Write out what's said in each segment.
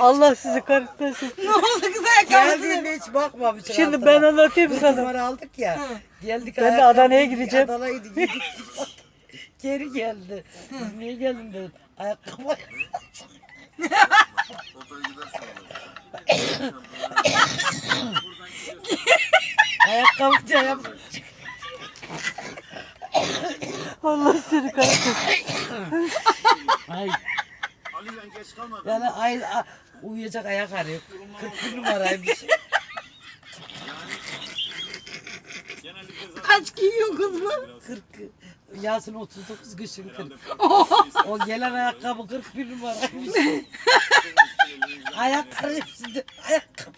Allah sizi kahretmesin. Ne oldu kız ayakkabı? Geldiğinde hiç bakmamış. Şimdi ben anlatayım sana. numara aldık ya. Geldik Ben de Adana'ya gideceğim. Adana'ya gittik. Geri geldi. Biz niye geldin dedim. Ayakkabı. Ayakkabı cayam. Allah seni kahretmesin. Ay. Yani ay, a- uyuyacak ayak arıyor. 41 numaraymış. Kaç giyiyor kız bu? 40 Yasin 39 kışın 40. o gelen ayakkabı 41 numaraymış. ayak arıyor şimdi. Ayakkabı.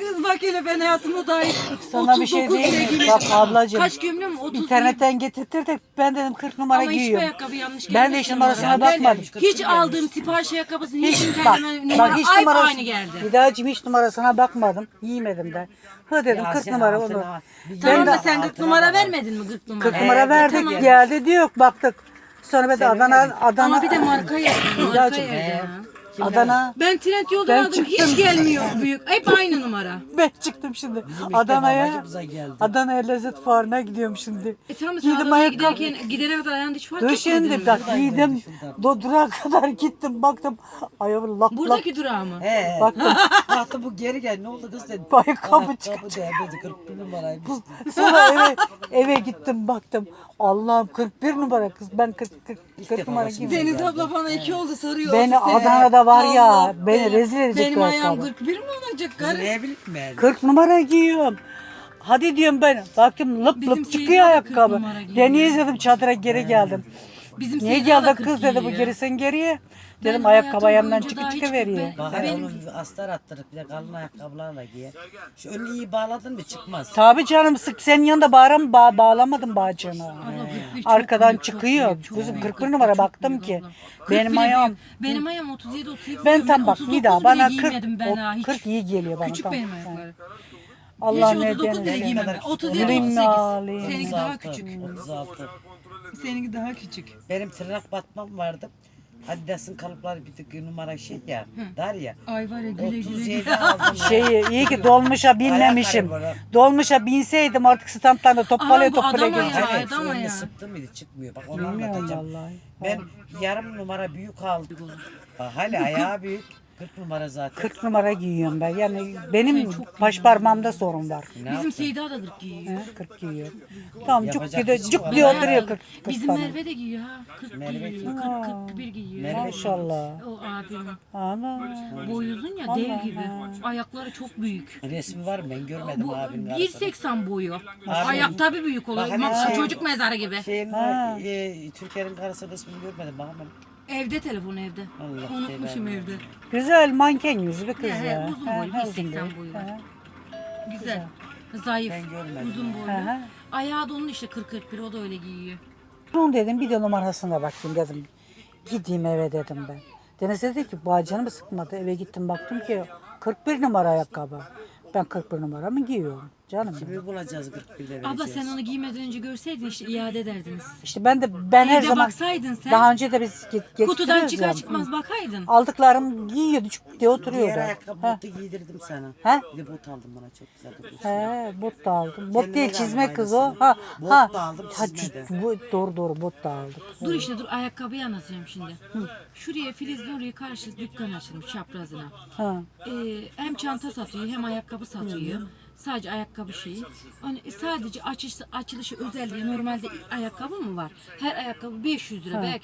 Kız bak hele ben hayatımda dahi Sana bir şey 39 bile diyeyim mi? giymedim. Bak ablacığım. Kaç biliyor musun? 30 İnternetten getirtirdik. Ben dedim 40 numara Ama hiçbir giyiyorum. ayakkabı yanlış Ben de gelmiş hiç numarasına numara. bakmadım. Hiç aldığım sipariş ayakkabısını hiç Hiç bak, kendime bak numara hiç aynı, numarası. aynı geldi. Hidayetciğim hiç numarasına bakmadım. Giymedim de. Hı dedim Ya 40 sen numara altına onu. Tamam Ben da de sen 40 altına numara vermedin mi 40 numara? 40 numara verdik. tamam. Geldi diyor baktık. Sonra ben de Adana. Adana Ama bir de marka yazdı. Marka yazdı. Adana Ben trend yoldan Ben aldım çıktım. hiç gelmiyor büyük. Hep aynı numara. ben çıktım şimdi. Adana'ya geldi. Adana'ya lezzet fuarına gidiyorum şimdi. E tamam Giydim Giydim ayakkabı. giderken gidene kadar ayağında hiç fark etmedin şimdi mi? bak giydim. Do durağa kadar gittim baktım. Ayağımı lap lap Buradaki durağı mı? He. baktım. Baktı bu geri gel ne oldu kız dedi. Ayakkabı Ayakkabı çıktı. değmedi 41 numaraymış. Sonra eve, eve gittim baktım. Allah'ım 41 numara kız. Ben 40, 40, 40 defa numara giydim. Deniz abla bana iki oldu sarıyor. Beni. Adana'da var ya, Allah beni be. rezil edecek Benim bu ayağım ayakkabı. 41 mi olacak ne bileyim ben. 40 numara giyiyorum. Hadi diyorum ben. Baktım lıp Bizim lıp çıkıyor de 40 ayakkabı. numara giyiyor. Dedim çadıra geri geldim. Bizim Niye da 40 kız dedi bu gerisin geriye. Dedim ayakkabı hayatım ayağımdan boyunca çıkı daha çıkı hiç veriyor. ben- Bak Benim- hele onu bir astar attırıp bir de kalın ayakkabılarla giyer. Şu önünü iyi bağladın mı çıkmaz. Tabii canım sık senin yanında bağıram ba bağlamadım bağcığını. Abla 41 çok Arkadan büyük, çok çıkıyor. büyük, çok Kızım büyük, 41 çok numara baktım ki. abla. 40 Benim bile ayağım. büyük. Benim ayağım 37 38. Ben tam bak 39 bir daha bana 40, giymedim ben o ha, hiç. 40 iyi geliyor bana. Küçük tam. benim ayaklarım. Allah Hiç ne 39 bile diyene. giymem ben. kadar 37 Alayım 38. mı, alayım? Seninki daha 36, küçük. 36. Seninki daha küçük. Benim tırnak batmam vardı. Adidas'ın kalıpları bir tık numara şey ya. Dar ya. Ay var ya güle güle. 37 aldım. ya. Şeyi iyi ki dolmuşa binmemişim. Dolmuşa binseydim artık standlarda toplaya Aha, bu toplaya adam ayağı. gezeceğim. Evet, Adam şu önüne ayağı. sıktım mıydı çıkmıyor. Bak onu Bilmiyorum anlatacağım. vallahi. Ben yarım numara büyük aldım. Bak hala ayağı büyük. 40 numara zaten. 40 numara giyiyorum ben. Yani benim baş parmağımda sorun var. Ne Bizim yaptın? Seyda da 40 giyiyor. He, 40 giyiyor. Tamam cuk Yapacak diye, bir şey cuk var. oturuyor 40, 40 Bizim tane. Merve de giyiyor ha. 40 Merve giyiyor. 40 41 giyiyor. Merve Maşallah. O abim. Ana. Boyu uzun ya dev gibi. Ayakları çok büyük. Resmi var mı? Ben görmedim Bu abinin arasını. 1.80 boyu. Ayak tabii büyük oluyor. Bak hani şey- çocuk mezarı gibi. Şeyin Ha. e, Türkiye'nin karısı resmini görmedim. Bakamam. Evde telefon evde. Allah Unutmuşum belanı. evde. Güzel manken bir kız He, he, ya. uzun boylu, he, 1.80 uzun boyu boy. var. He. Güzel. Zayıf. Ben görmedim. Uzun boylu. Hı hı. Ayağı da onun işte 40-41 o da öyle giyiyor. Onu dedim bir de numarasına bakayım dedim. Gideyim eve dedim ben. Deniz dedi ki bu canımı sıkmadı. Eve gittim baktım ki 41 numara ayakkabı. Ben 41 numara mı giyiyorum? Canım. Kimi bulacağız 41'de Abla vereceğiz. sen onu giymeden önce görseydin işte iade ederdiniz. İşte ben de ben her Evde zaman baksaydın sen. daha önce de biz get, Kutudan getiriyoruz çıkar ya. çıkmaz bakaydın. Aldıklarım giyiyordu cuk diye Diğer oturuyordu. ayakkabı He. botu giydirdim sana. He? Bir de bot aldım bana çok güzel durmuş. He, bot da aldım. Bot Kendine değil de çizme aldım kız o. aynısını. Ha, Bot ha. da aldım, Ha, çizme de. bu, doğru doğru bot da aldık. Dur işte dur ayakkabıyı anlatacağım şimdi. Şuraya Filiz Nuri'ye karşı dükkan açılmış çaprazına. Ha. Ee, hem çanta satıyor hem ayakkabı satıyor. Sadece ayakkabı şeyi. Hani sadece açış, açılışı özel diye normalde ayakkabı mı var? Her ayakkabı 500 lira belki